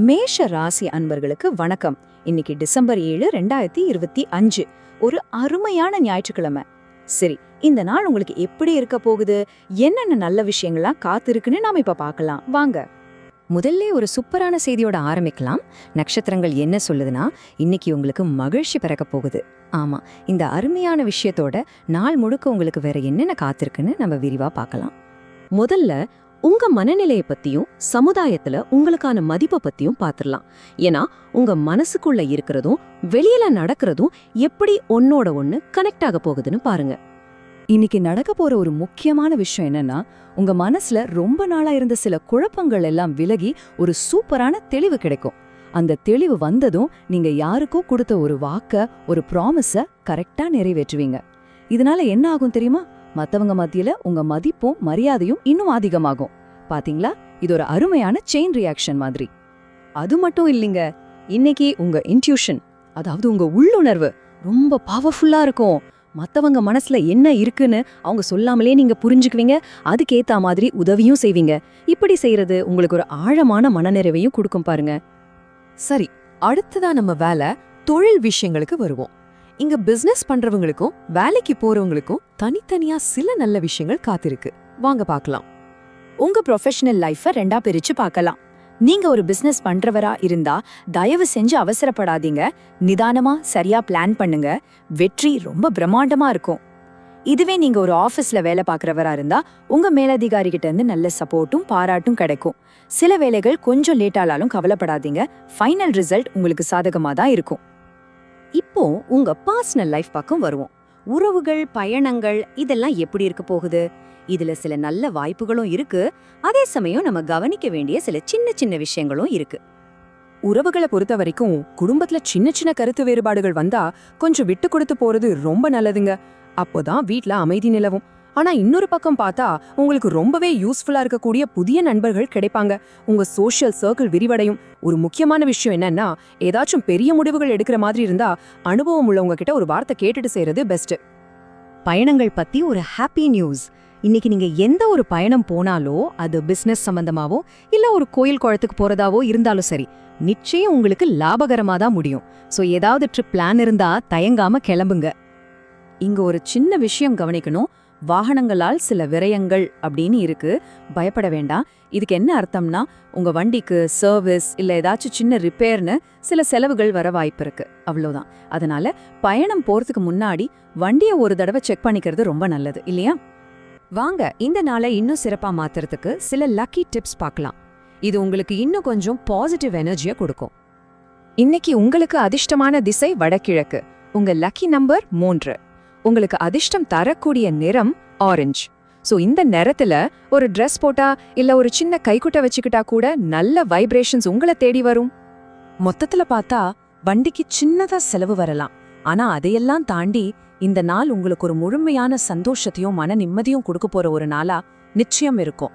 மேஷ ராசி அன்பர்களுக்கு வணக்கம். இன்னைக்கு டிசம்பர் ஏழு ரெண்டாயிரத்தி இருபத்தி அஞ்சு. ஒரு அருமையான ஞாயிற்றுக்கிழமை. சரி இந்த நாள் உங்களுக்கு எப்படி இருக்க போகுது? என்னென்ன நல்ல விஷயங்கள்லாம் காத்திருக்குன்னு நாம இப்ப பார்க்கலாம். வாங்க. முதல்ல ஒரு சூப்பரான செய்தியோட ஆரம்பிக்கலாம். நட்சத்திரங்கள் என்ன சொல்லுதுன்னா இன்னைக்கு உங்களுக்கு மகிழ்ச்சி பிறக்க போகுது. ஆமா இந்த அருமையான விஷயத்தோட நாள் முழுக்க உங்களுக்கு வேற என்னென்ன காத்திருக்குன்னு நம்ம விரிவா பார்க்கலாம். முதல்ல உங்க மனநிலைய பத்தியும் சமுதாயத்துல உங்களுக்கான மதிப்பை பத்தியும் பாத்துடலாம் ஏன்னா உங்க மனசுக்குள்ள இருக்கிறதும் வெளியில நடக்கிறதும் எப்படி ஒன்னோட ஒண்ணு கனெக்ட் ஆக போகுதுன்னு பாருங்க. இன்னைக்கு நடக்க போற ஒரு முக்கியமான விஷயம் என்னன்னா உங்க மனசுல ரொம்ப நாளா இருந்த சில குழப்பங்கள் எல்லாம் விலகி ஒரு சூப்பரான தெளிவு கிடைக்கும். அந்த தெளிவு வந்ததும் நீங்க யாருக்கோ கொடுத்த ஒரு வாக்க ஒரு ப்ராமிஸ கரெக்டா நிறைவேற்றுவீங்க. இதனால என்ன ஆகும் தெரியுமா? மத்தவங்க மத்தியில உங்க மதிப்பும் மரியாதையும் இன்னும் அதிகமாகும். பாத்தீங்களா? இது ஒரு அருமையான செயின் ரியாக்ஷன் மாதிரி. அது மட்டும் இல்லைங்க இன்னைக்கு உங்க இன்ட்யூஷன் அதாவது உங்க உள்ளுணர்வு ரொம்ப பவர்ஃபுல்லா இருக்கும். மத்தவங்க மனசுல என்ன இருக்குன்னு அவங்க சொல்லாமலே நீங்க புரிஞ்சுக்குவீங்க. அதுக்கேத்த மாதிரி உதவியும் செய்வீங்க. இப்படி செய்யறது உங்களுக்கு ஒரு ஆழமான மனநிறைவையும் கொடுக்கும் பாருங்க. சரி அடுத்ததா நம்ம வேலை தொழில் விஷயங்களுக்கு வருவோம். இங்க பிசினஸ் பண்றவங்களுக்கும் வேலைக்கு போறவங்களுக்கும் தனித்தனியா சில நல்ல விஷயங்கள் காத்திருக்கு. வாங்க பார்க்கலாம். உங்க ப்ரொஃபஷனல் லைஃப ரெண்டா பிரிச்சு பார்க்கலாம். நீங்க ஒரு பிசினஸ் பண்றவரா இருந்தா தயவு செஞ்சு அவசரப்படாதீங்க. நிதானமா சரியா பிளான் பண்ணுங்க. வெற்றி ரொம்ப பிரம்மாண்டமா இருக்கும். இதுவே நீங்க ஒரு ஆபீஸ்ல வேலை பார்க்கறவரா இருந்தா உங்க மேலதிகாரி கிட்ட இருந்து நல்ல சப்போர்ட்டும் பாராட்டும் கிடைக்கும். சில வேலைகள் கொஞ்சம் லேட் ஆனாலும் கவலைப்படாதீங்க. ஃபைனல் ரிசல்ட் உங்களுக்கு சாதகமா தான் இருக்கும். இப்போ உங்க பர்சனல் லைஃப் பக்கம் வருவோம். உறவுகள் பயணங்கள் இதெல்லாம் எப்படி இருக்க போகுது? இதுல சில நல்ல வாய்ப்புகளும் இருக்கு. அதே சமயம் நம்ம கவனிக்க வேண்டிய சில சின்ன சின்ன விஷயங்களும் இருக்கு. உறவுகளை பொறுத்த வரைக்கும் குடும்பத்துல சின்ன சின்ன கருத்து வேறுபாடுகள் வந்தா கொஞ்சம் விட்டு கொடுத்து போறது ரொம்ப நல்லதுங்க. அப்போதான் வீட்ல அமைதி நிலவும். ஆனா இன்னொரு பக்கம் பார்த்தா உங்களுக்கு ரொம்பவே யூஸ்ஃபுல்லா இருக்கக்கூடிய புதிய நண்பர்கள் கிடைப்பாங்க. உங்க சோஷியல் சர்க்கிள் விரிவடையும். ஒரு முக்கியமான விஷயம் என்னன்னா ஏதாச்சும் பெரிய முடிவுகள் எடுக்கிற மாதிரி இருந்தா அனுபவம் உள்ளவங்க கிட்ட ஒரு வார்த்தை கேட்டுட்டு செய்யறது பெஸ்ட் பயணங்கள் பத்தி ஒரு ஹாப்பி நியூஸ் இன்னைக்கு நீங்க எந்த ஒரு பயணம் போனாலோ அது பிசினஸ் சம்பந்தமாவோ இல்ல ஒரு கோயில் குளத்துக்கு போறதாவோ இருந்தாலும் சரி நிச்சயம் உங்களுக்கு லாபகரமா தான் முடியும். சோ ஏதாவது ட்ரிப் பிளான் இருந்தா தயங்காம கிளம்புங்க. இங்க ஒரு சின்ன விஷயம் கவனிக்கணும். வாகனங்களால் சில விரயங்கள் அப்படின்னு இருக்கு. பயப்பட வேண்டாம். இதுக்கு என்ன அர்த்தம்னா உங்க வண்டிக்கு சர்வீஸ் இல்ல ஏதாச்சும் சின்ன ரிப்பேர்னு சில செலவுகள் வர வாய்ப்பு இருக்கு. அவ்வளவுதான். அதனால பயணம் போறதுக்கு முன்னாடி வண்டியை ஒரு தடவை செக் பண்ணிக்கிறது ரொம்ப நல்லது. இல்லையா? வாங்க இந்த நாளை இன்னும் சிறப்பா மாத்துறதுக்கு சில லக்கி டிப்ஸ் பார்க்கலாம். இது உங்களுக்கு இன்னும் கொஞ்சம் பாசிட்டிவ் எனர்ஜியை கொடுக்கும். இன்னைக்கு உங்களுக்கு அதிர்ஷ்டமான திசை வடகிழக்கு. உங்க லக்கி நம்பர் மூன்று. உங்களுக்கு அதிர்ஷ்டம் தரக்கூடிய நிறம் ஆரஞ்சு சோ இந்த நிறத்துல ஒரு ட்ரெஸ் போட்டா இல்ல ஒரு சின்ன கைக்குட்டை வச்சுக்கிட்டா கூட நல்ல வைப்ரேஷன்ஸ் உங்களை தேடி வரும். மொத்தத்துல பார்த்தா வண்டிக்கு சின்னதா செலவு வரலாம். ஆனா அதையெல்லாம் தாண்டி இந்த நாள் உங்களுக்கு ஒரு முழுமையான சந்தோஷத்தையும் மன நிம்மதியும் கொடுக்க போற ஒரு நாளா நிச்சயம் இருக்கும்.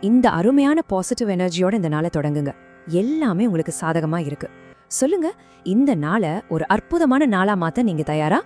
இந்த அருமையான பாசிட்டிவ் எனர்ஜியோட இந்த நாளை தொடங்குங்க. எல்லாமே உங்களுக்கு சாதகமா இருக்கு. சொல்லுங்க இந்த நாளை ஒரு அற்புதமான நாளா மாத்த நீங்க தயாரா?